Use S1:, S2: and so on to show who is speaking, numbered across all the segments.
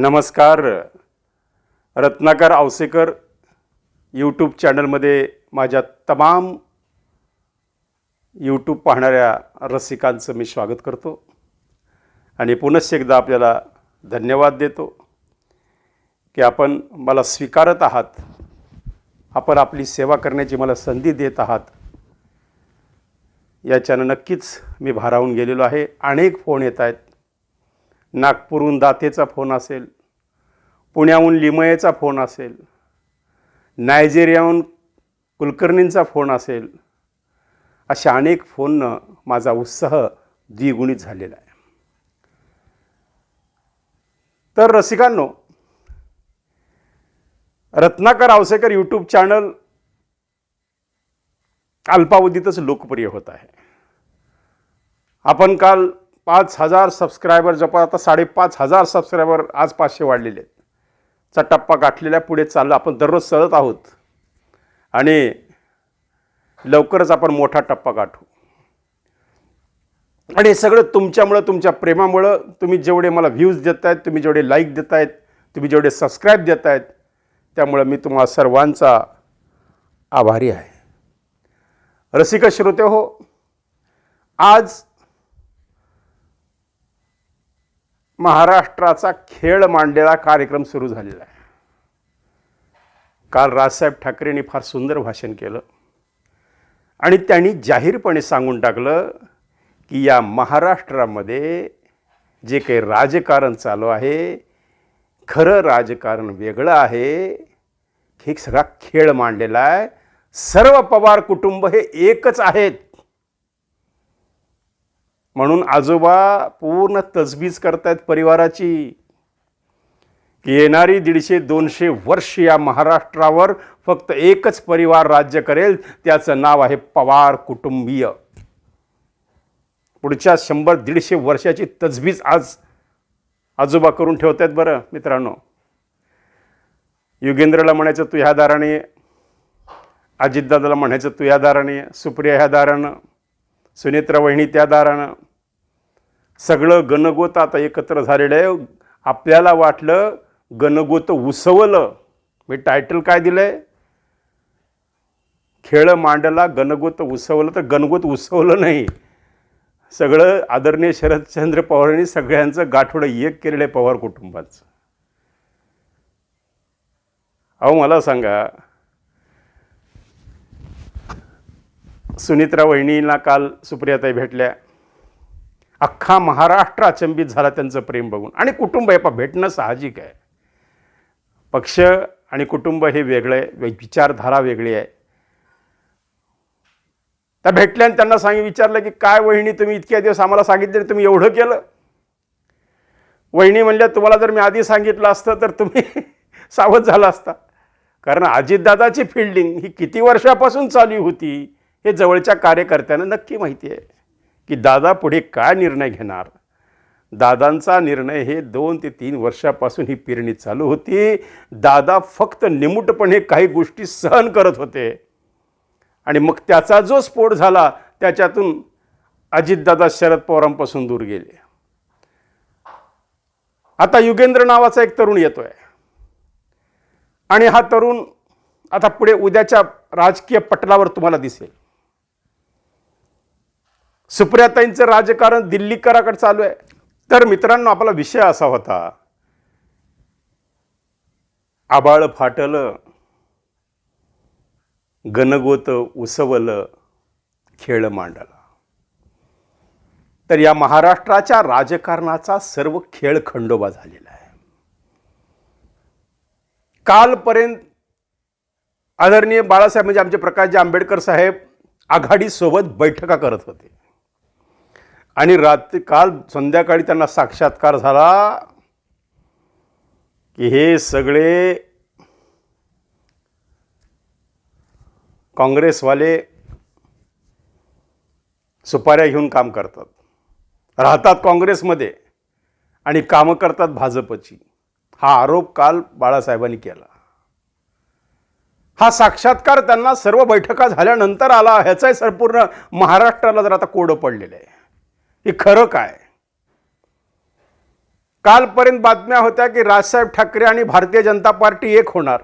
S1: नमस्कार. रत्नाकर आवसेकर यूट्यूब चॅनलमध्ये माझ्या तमाम यूट्यूब पाहणाऱ्या रसिकांचं मी स्वागत करतो. आणि पुनश्च एकदा आपल्याला धन्यवाद देतो की आपण मला स्वीकारत आहात. आपण आपली सेवा करण्याची मला संधी देत आहात. याच्यानं नक्कीच मी भारावून गेलेलो आहे. अनेक फोन येत आहेत. नागपूरहून दातेचा फोन असेल पुण्याहून लिमयेचा फोन असेल नायजेरियाहून कुलकर्णींचा फोन असेल अशा अनेक फोननं माझा उत्साह द्विगुणित झालेला आहे. तर रसिकांनो रत्नाकर आवसेकर यूट्यूब चॅनल अल्पावधीतच लोकप्रिय होत आहे. आपण काल पाच हजार सबस्क्रायबर जपा आता साडेपाच हजार सबस्क्रायबर आज पाचशे वाढलेले आहेत. चा टप्पा गाठलेला पुढे चाललं. आपण दररोज चढत आहोत. आणि लवकरच आपण मोठा टप्पा गाठू. आणि हे सगळं तुमच्यामुळं तुमच्या प्रेमामुळं तुम्ही जेवढे मला व्ह्यूज देत आहेत तुम्ही जेवढे लाईक देत आहेत तुम्ही जेवढे सबस्क्राईब देत आहेत त्यामुळं मी तुम्हाला सर्वांचा आभारी आहे. रसिक श्रोते हो आज महाराष्ट्राचा खेळ मांडलेला कार्यक्रम सुरू झालेला आहे. काल राजसाहेब ठाकरेंनी फार सुंदर भाषण केलं. आणि त्यांनी जाहीरपणे सांगून टाकलं की या महाराष्ट्रामध्ये जे काही राजकारण चालू आहे खरं राजकारण वेगळं आहे हे सगळा खेळ मांडलेला आहे. सर्व पवार कुटुंब हे एकच आहेत. म्हणून आजोबा पूर्ण तजबीज करतायत परिवाराची. की येणारी दीडशे दोनशे वर्ष या महाराष्ट्रावर फक्त एकच परिवार राज्य करेल त्याचं नाव आहे पवार कुटुंबीय. पुढच्या शंभर दीडशे वर्षाची तजबीज आज आजोबा करून ठेवत आहेत बरं मित्रांनो. युगेंद्रला म्हणायचं तू ह्या दाराने अजितदादाला म्हणायचं तू या दाराने सुप्रिया ह्या दारानं. सुनेत्रा वहिनी त्या दारानं. सगळं गणगोत आता एकत्र झालेलं आहे. आपल्याला वाटलं गणगोत उसवलं. मी टायटल काय दिलं आहे खेळ मांडला गणगोत उसवलं तर गणगोत उसवलं नाही. सगळं आदरणीय शरदचंद्र पवारांनी सगळ्यांचं गाठोडं एक केलेलं आहे पवार कुटुंबाचं. अहो मला सांगा सुनित्रा वहिनीला काल सुप्रियाताई भेटल्या. अख्खा महाराष्ट्र अचंबित झाला त्यांचं प्रेम बघून. आणि कुटुंब हे पा भेटणं साहजिक आहे. पक्ष आणि कुटुंब हे वेगळं आहे विचारधारा वेगळी आहे. त्या भेटल्याने त्यांना सांग विचारलं की काय वहिनी तुम्ही इतक्या दिवस आम्हाला सांगितले तुम्ही एवढं केलं? वहिनी म्हणल्या तुम्हाला जर मी आधी सांगितलं असतं तर तुम्ही सावध झाला असता. कारण अजितदादाची फिल्डिंग ही किती वर्षापासून चालू होती हे जवळच्या कार्यकर्त्यांना नक्की माहिती आहे. की दादा पुढे काय निर्णय घेणार? दादांचा निर्णय हे दोन ते तीन वर्षापासून ही पेरणी चालू होती. दादा फक्त निमूटपणे काही गोष्टी सहन करत होते. आणि मग त्याचा जो स्फोट झाला त्याच्यातून अजितदादा शरद पवारांपासून दूर गेले. आता युगेंद्र नावाचा एक तरुण येतोय. आणि हा तरुण आता पुढे उद्याच्या राजकीय पटलावर तुम्हाला दिसेल. सुप्रियाताईंचं राजकारण दिल्लीकराकडे चालू आहे. तर मित्रांनो आपला विषय असा होता आबाळ फाटलं गणगोत उसवलं खेळ मांडला. तर या महाराष्ट्राच्या राजकारणाचा सर्व खेळ खंडोबा झालेला आहे. कालपर्यंत आदरणीय बाळासाहेब म्हणजे आमचे प्रकाशजी आंबेडकर साहेब आघाडीसोबत बैठका करत होते. आणि रात्री काल संध्याकाळी त्यांना साक्षात्कार झाला की हे सगळे काँग्रेसवाले सुपाऱ्या घेऊन काम करतात. राहतात काँग्रेसमध्ये आणि कामं करतात भाजपची. हा आरोप काल बाळासाहेबांनी केला. हा साक्षात्कार त्यांना सर्व बैठका झाल्यानंतर आला. ह्याचाही संपूर्ण महाराष्ट्राला जर आता कोडं पडलेलं आहे. हे खरं काय? कालपर्यंत बातम्या होत्या की राजसाहेब ठाकरे आणि भारतीय जनता पार्टी एक होणार.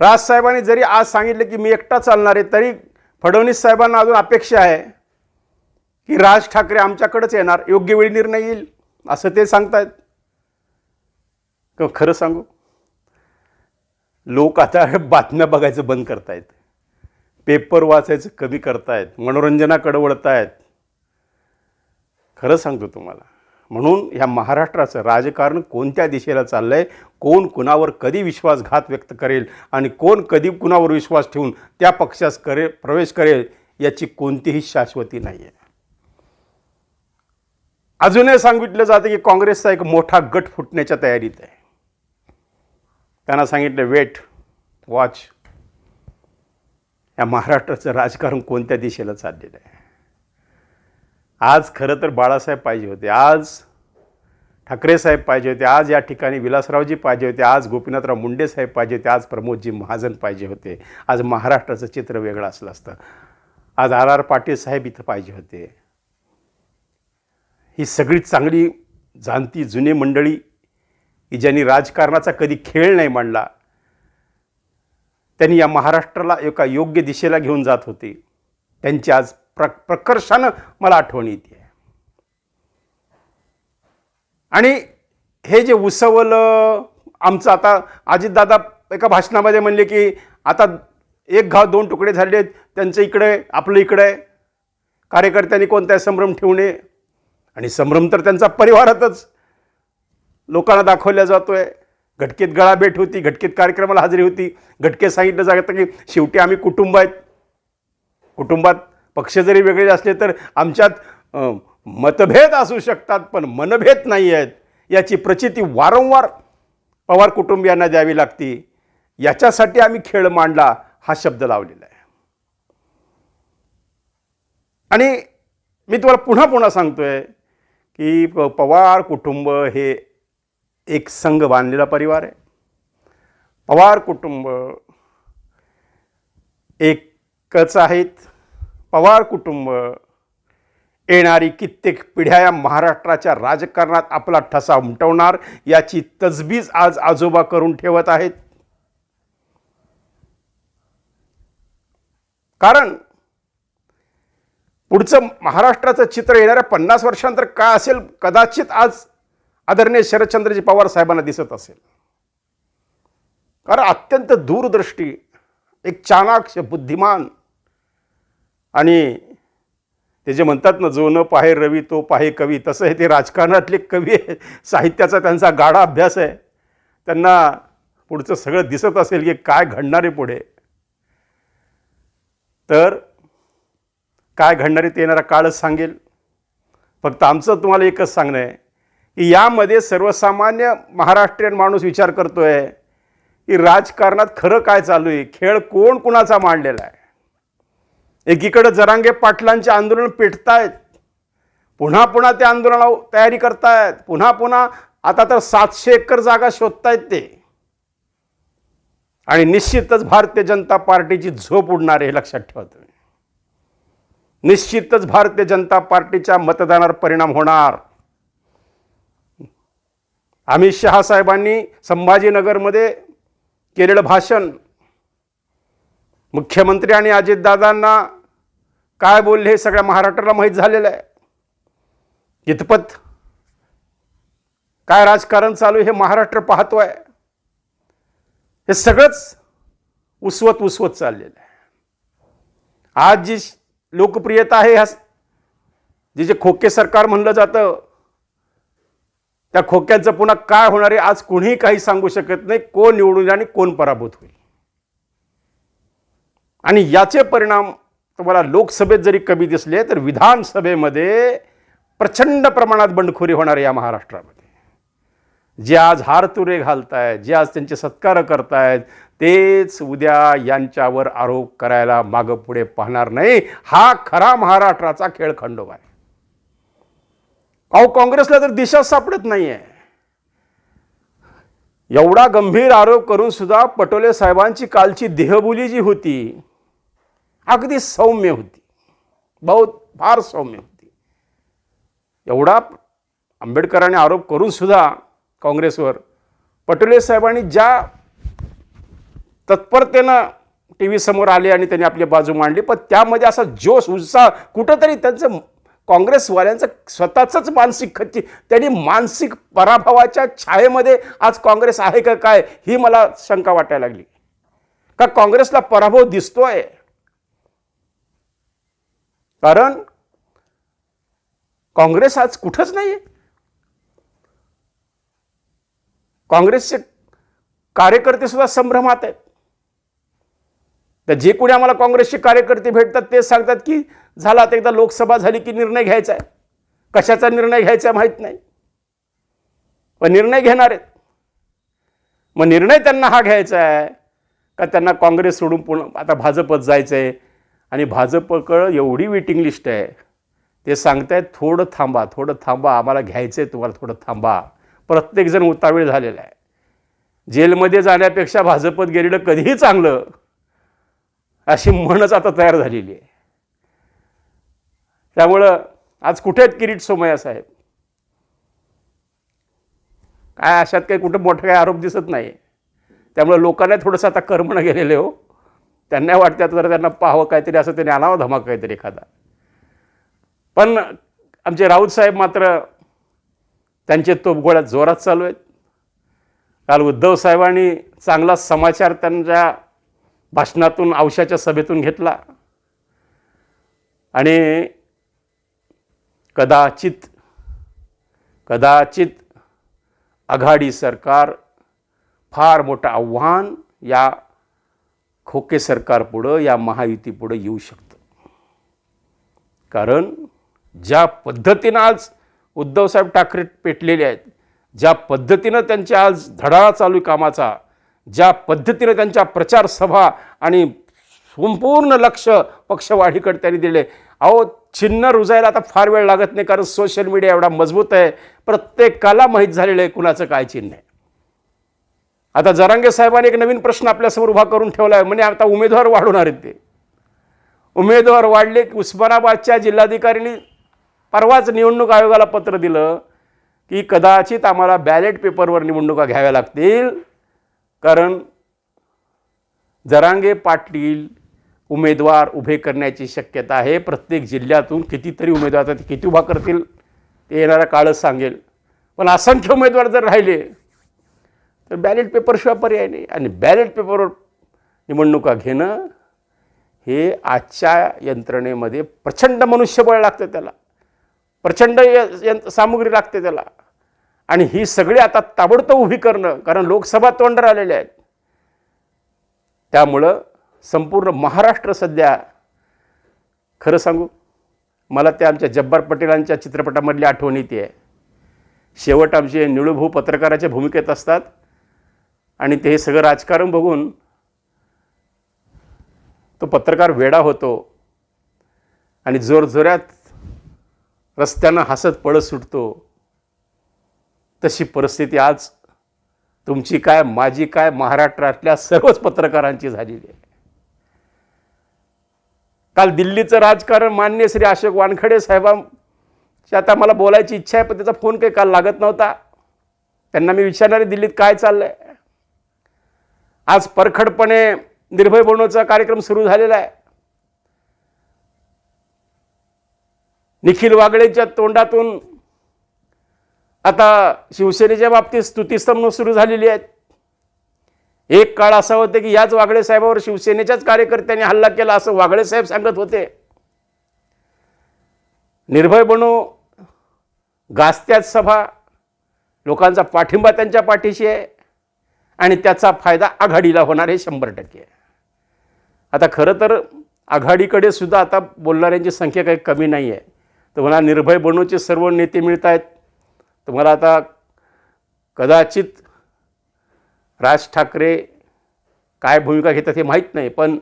S1: राजसाहेबांनी जरी आज सांगितलं की मी एकटा चालणार आहे तरी फडणवीस साहेबांना अजून अपेक्षा आहे की राज ठाकरे आमच्याकडेच येणार. योग्य वेळी निर्णय येईल असं ते सांगतायत. खरं सांगू लोक आता बातम्या बघायचं बंद करतायत. पेपर वाचायचं कमी करतायत. मनोरंजनाकडे वळतायत. खरं सांगतो तुम्हाला. म्हणून ह्या महाराष्ट्राचं राजकारण कोणत्या दिशेला चाललंय कोण कुणावर कधी विश्वासघात व्यक्त करेल आणि कोण कधी कुणावर विश्वास ठेवून त्या पक्षास करे प्रवेश करेल याची कोणतीही शाश्वती नाही आहे अजूनही सांगितलं जातं की काँग्रेसचा एक मोठा गट फुटण्याच्या तयारीत आहे. त्यांना सांगितलं वेट वॉच. या महाराष्ट्राचं राजकारण कोणत्या दिशेला चाललेलं आहे? आज खरं तर बाळासाहेब पाहिजे होते. आज ठाकरे साहेब पाहिजे होते. आज या ठिकाणी विलासरावजी पाहिजे होते. आज गोपीनाथराव मुंडे साहेब पाहिजे होते. आज प्रमोदजी महाजन पाहिजे होते. आज महाराष्ट्राचं चित्र वेगळं असलं असतं. आज आर आर पाटील साहेब इथं पाहिजे होते. ही सगळी चांगली जाणती जुने मंडळी की ज्यांनी राजकारणाचा कधी खेळ नाही मांडला त्यांनी या महाराष्ट्राला एका योग्य दिशेला घेऊन जात होते. त्यांची आज प्र प्रकर्षानं मला आठवण येते. आणि हे जे उसवलं आमचं आता अजितदादा एका भाषणामध्ये म्हणले की आता एक घाव दोन तुकडे झाले आहेत त्यांचं इकडे आहे, आपलं इकडे. आहे कार्यकर्त्यांनी कोणता संभ्रम ठेवू नये. आणि संभ्रम तर त्यांचा परिवारातच लोकांना दाखवल्या आहे घटकेत गळाभेट होती घटकेत कार्यक्रमाला हजेरी होती. घटकेत सांगितलं जातं की शेवटी आम्ही कुटुंब आहेत. कुटुंबात पक्ष जरी वेगळे असले तर आमच्यात मतभेद असू शकतात पण मनभेद नाही आहेत. याची प्रचिती वारंवार पवार कुटुंबियांना द्यावी लागती. याच्यासाठी आम्ही खेळ मांडला हा शब्द लावलेला आहे. आणि मी तुम्हाला पुन्हा पुन्हा सांगतोय की प- पवार कुटुंब हे एक संघ बांधलेला परिवार आहे. पवार कुटुंब एकच आहेत. पवार कुटुंब येणारी कित्येक पिढ्या या महाराष्ट्राच्या राजकारणात आपला ठसा उमटवणार याची तजबीज आज आजोबा करून ठेवत आहेत. कारण पुढचं महाराष्ट्राचं चित्र येणाऱ्या पन्नास वर्षांतर काय असेल कदाचित आज आदरणीय शरदचंद्रजी पवार साहेबांना दिसत असेल. कारण अत्यंत दूरदृष्टी एक चाणाक्ष बुद्धिमान आणि ते जे म्हणतात ना जो न पाहे रवी तो पाहे कवी तसं हे ते राजकारणातले कवी आहे साहित्याचा त्यांचा गाढा अभ्यास आहे. त्यांना पुढचं सगळं दिसत असेल की काय घडणार आहे पुढे. तर काय घडणार आहे ते येणारा काळच सांगेल. फक्त आमचं तुम्हाला एकच सांगणं आहे की यामध्ये सर्वसामान्य महाराष्ट्रीयन माणूस विचार करतोय की राजकारणात खरं काय चालू आहे खेळ कोण कुणाचा मांडलेला आहे? एकीकडे जरांगे पाटलांचे आंदोलन पेटतायत पुन्हा पुन्हा ते आंदोलना तयारी करतायत पुन्हा पुन्हा आता तर सातशे एकर जागा शोधतायत ते. आणि निश्चितच भारतीय जनता पार्टीची झोप उडणार हे लक्षात ठेवा तुम्ही. निश्चितच भारतीय जनता पार्टीच्या मतदानावर परिणाम होणार. अमित शहा साहेबांनी संभाजीनगरमध्ये केलेलं भाषण मुख्यमंत्री आणि अजितदादांना काय बोलले हे सगळ्या महाराष्ट्राला माहीत झालेलं आहे. इतपत काय राजकारण चालू आहे हे महाराष्ट्र पाहतो आहे हे सगळंच उसवत उसवत चाललेलं आहे. आज जी लोकप्रियता आहे ह्या जे जे खोके सरकार म्हणलं जातं त्या खोक्यांचं पुन्हा काय होणार आहे आज कुणीही काही सांगू शकत नाही कोण निवडून आणि कोण पराभूत होईल. आणि याचे परिणाम तुम्हाला लोकसभेत जरी कमी दिसले तर विधानसभेमध्ये प्रचंड प्रमाणात बंडखोरी होणार या महाराष्ट्रामध्ये. जे आज हारतुरे घालतायत जे आज त्यांचे सत्कार करतायत तेच उद्या यांच्यावर आरोप करायला मागं पुढे पाहणार नाही. हा खरा महाराष्ट्राचा खेळ खंडोबा आहे. अहो काँग्रेसला तर दिशा सापडत नाहीये. एवढा गंभीर आरोप करून सुद्धा पटोले साहेबांची कालची देहबोली जी होती अगदी सौम्य होती. बहुत फार सौम्य होती. एवढा आंबेडकरांनी आरोप करून सुद्धा काँग्रेसवर पटोले साहेबांनी ज्या तत्परतेनं टी व्ही समोर आले आणि त्यांनी आपली बाजू मांडली पण त्यामध्ये असा जोश उत्साह कुठंतरी त्यांचं काँग्रेसवाल्यांचं स्वतःचंच मानसिक खच्ची त्यांनी मानसिक पराभवाच्या छायेमध्ये आज काँग्रेस आहे का काय ही मला शंका वाटायला लागली. का काँग्रेसला पराभव दिसतोय? कारण काँग्रेस आज कुठंच नाही आहे काँग्रेसचे कार्यकर्ते सुद्धा संभ्रमात आहेत. तर जे कोणी आम्हाला काँग्रेसचे कार्यकर्ते भेटतात तेच सांगतात की झाला आता एकदा लोकसभा झाली की निर्णय घ्यायचा आहे. कशाचा निर्णय घ्यायचा माहीत नाही. पण निर्णय घेणार आहेत. मग निर्णय त्यांना हा घ्यायचा आहे. का त्यांना काँग्रेस सोडून पूर्ण आता भाजपत जायचं आहे आणि भाजपकडं एवढी वेटिंग लिस्ट आहे. ते सांगतायत थोडं थांबा थोडं थांबा आम्हाला घ्यायचं आहे तुम्हाला थोडं थांबा. प्रत्येकजण उतावीळ झालेला आहे. जेलमध्ये जाण्यापेक्षा भाजपत गेलेलं कधीही चांगलं अशी म्हणच आता तयार झालेली आहे. त्यामुळं आज कुठे आहेत किरीट सोमय्या साहेब? काय अशात काही कुठं मोठा काही आरोप दिसत नाही. त्यामुळे लोकांना थोडंसं आता कर्मणं गेलेले हो. त्यांना वाटतं जर त्यांना पाहावं काहीतरी असं त्यांनी आणावं धमाक काहीतरी एखादा. पण आमचे राऊत साहेब मात्र त्यांचे तोपगोळ्या जोरात चालू आहेत. काल उद्धव साहेबांनी चांगला समाचार त्यांच्या भाषणातून औषाच्या सभेतून घेतला. आणि कदाचित कदाचित आघाडी सरकार फार मोठं आव्हान या खोके सरकार पुढं या महायुतीपुढं येऊ शकतं. कारण ज्या पद्धतीनं आज उद्धवसाहेब ठाकरे पेटलेले आहेत ज्या पद्धतीनं त्यांच्या आज धडाळा चालू आहे कामाचा ज्या पद्धतीनं त्यांच्या प्रचार सभा आणि संपूर्ण लक्ष पक्षवाढीकडे त्यांनी दिले. अहो चिन्ह रुजायला आता फार वेळ लागत नाही कारण सोशल मीडिया एवढा मजबूत आहे. प्रत्येकाला माहीत झालेलं आहे कुणाचं काय चिन्ह आहे. आता जरांगे साहेबांनी एक नवीन प्रश्न आपल्यासमोर उभा करून ठेवला आहे म्हणजे आता उमेदवार वाढवणार आहेत ते. उमेदवार वाढले की उस्मानाबादच्या जिल्हाधिकाऱ्यांनी परवाच निवडणूक आयोगाला पत्र दिलं की कदाचित आम्हाला बॅलेट पेपरवर निवडणुका घ्याव्या लागतील. कारण जरांगे पाटील उमेदवार उभे करण्याची शक्यता आहे. प्रत्येक जिल्ह्यातून कितीतरी उमेदवार ते किती उभा करतील ते येणारा काळच सांगेल. पण असंख्य उमेदवार जर राहिले तर बॅलेट पेपरशिवाय पर्याय नाही. आणि बॅलेट पेपरवर निवडणुका घेणं हे आजच्या यंत्रणेमध्ये प्रचंड मनुष्यबळ लागतं त्याला. प्रचंड यंत्र सामुग्री लागते त्याला. आणि ही सगळी आता ताबडतोब उभी करणं कारण लोकसभा तोंड राहिलेले आहेत. त्यामुळं संपूर्ण महाराष्ट्र सध्या खरं सांगू मला त्या आमच्या जब्बार पटेलांच्या चित्रपटामधली आठवण येते. आहे शेवट आमचे निळूभाऊ पत्रकाराच्या भूमिकेत असतात. आणि ते हे सगळं राजकारण बघून तो पत्रकार वेडा होतो आणि जोरजोरात रस्त्यानं हसत पळत सुटतो. तशी परिस्थिती आज तुमची काय माझी काय महाराष्ट्रातल्या सर्वच पत्रकारांची झालेली आहे. काल दिल्लीचं राजकारण मान्य श्री अशोक वानखडे साहेबांची आता मला बोलायची इच्छा आहे पण त्याचा फोन काही काल लागत नव्हता. त्यांना मी विचारणारे दिल्लीत काय चाललंय? आज परखडपणे निर्भय बनवचा कार्यक्रम सुरू झालेला आहे. निखिल वागळेच्या तोंडातून आता शिवसेनेच्या बाबतीत स्तुतीस्तंभ सुरू झालेली आहेत. एक काळ असा होते की याच वागळे साहेबावर शिवसेनेच्याच कार्यकर्त्यांनी हल्ला केला असं वागळे साहेब सांगत होते. निर्भय बनू गाजत्यात सभा लोकांचा पाठिंबा त्यांच्या पाठीशी आहे. आणि त्याचा फायदा आघाडीला होणार हे शंभर टक्के आहे. आता खरं तर आघाडीकडे सुद्धा आता बोलणाऱ्यांची संख्या काही कमी नाही आहे. तुम्हाला निर्भय बनूचे सर्व नेते मिळत आहेत तुम्हाला आता कदाचित राज ठाकरे काय भूमिका घेतात हे माहीत नाही पण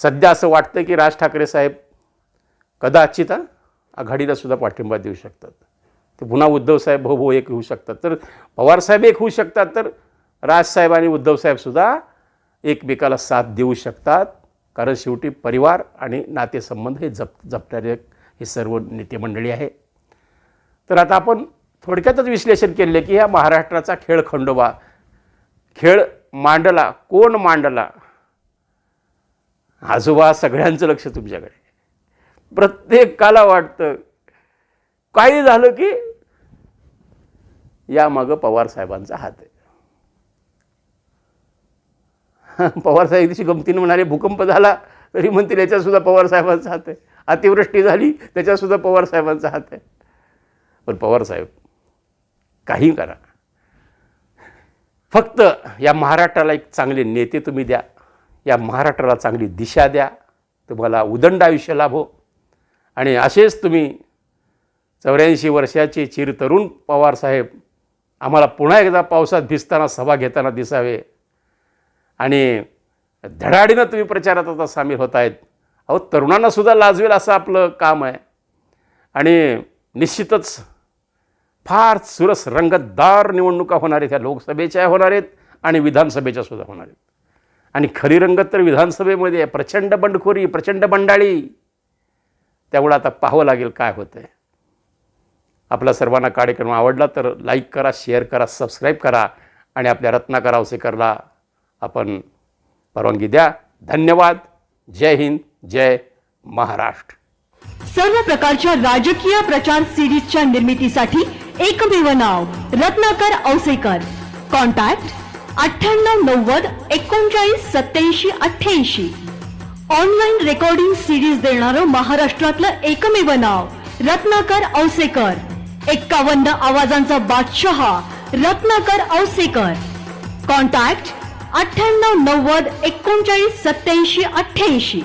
S1: सध्या असं वाटतं की राज ठाकरे साहेब कदाचित आघाडीला सुद्धा पाठिंबा देऊ शकतात. ते पुन्हा उद्धवसाहेब भाऊ भाऊ एक होऊ शकतात. तर पवारसाहेब एक होऊ शकतात तर राजसाहेब आणि उद्धवसाहेबसुद्धा एकमेकाला साथ देऊ शकतात. कारण शेवटी परिवार आणि नातेसंबंध हे जप जपणारे हे सर्व नेते मंडळी आहे. तर आता आपण थोडक्यातच विश्लेषण केले की ह्या महाराष्ट्राचा खेळ खंडोबा खेळ मांडला कोण मांडला? आजोबा सगळ्यांचं लक्ष तुमच्याकडे प्रत्येकाला वाटतं. काही झालं की यामागं पवार साहेबांचा हात आहे. पवार साहेब दिवशी गमतीनं म्हणाले भूकंप झाला तरी म्हणतील याच्यातसुद्धा पवार साहेबांचा हात आहे. अतिवृष्टी झाली त्याच्यातसुद्धा पवार साहेबांचा हात आहे. पण पवार साहेब काही करा. फक्त या महाराष्ट्राला एक चांगले नेते तुम्ही द्या. या महाराष्ट्राला चांगली दिशा द्या. तुम्हाला उदंड आयुष्य लाभो. आणि असेच तुम्ही चौऱ्याऐंशी वर्षाचे चिरतरुण पवारसाहेब आम्हाला पुन्हा एकदा पावसात भिजताना सभा घेताना दिसावे. आणि धडाडीनं तुम्ही प्रचारात आता सामील होत आहेत. अहो तरुणांनासुद्धा लाजवेल असं आपलं काम आहे. आणि निश्चितच फार सुरस रंगतदार निवडणुका होणार आहेत ह्या लोकसभेच्या होणार आहेत आणि विधानसभेच्या सुद्धा होणार आहेत. आणि खरी रंगत तर विधानसभेमध्ये आहे. प्रचंड बंडखोरी प्रचंड बंडाळी. त्यामुळं आता पाहावं लागेल काय होतं आहे आपला सर्वांना कार्यक्रम आवडला तर लाईक करा शेअर करा सबस्क्राईब करा आणि आपल्या रत्नाकर आवसेकरला आपण परवानगी द्या. धन्यवाद. जय हिंद. जय महाराष्ट्र.
S2: सर्व प्रकारच्या राजकीय प्रचार सिरीजच्या निर्मितीसाठी एकमेव नाव रत्नाकर औसेकर. कॉन्टॅक्ट अठ्ठ्याण्णव नव्वद एकोणचाळीस सत्याऐंशी अठ्ठ्याऐंशी. ऑनलाईन रेकॉर्डिंग सिरीज देणारं महाराष्ट्रातलं एकमेव नाव रत्नाकर औसेकर. एक्कावन्न आवाजांचा बादशहा रत्नाकर औसेकर. कॉन्टॅक्ट अठ्ठ्याण्णव नव्वद एकोणचाळीस सत्याऐंशी अठ्ठ्याऐंशी.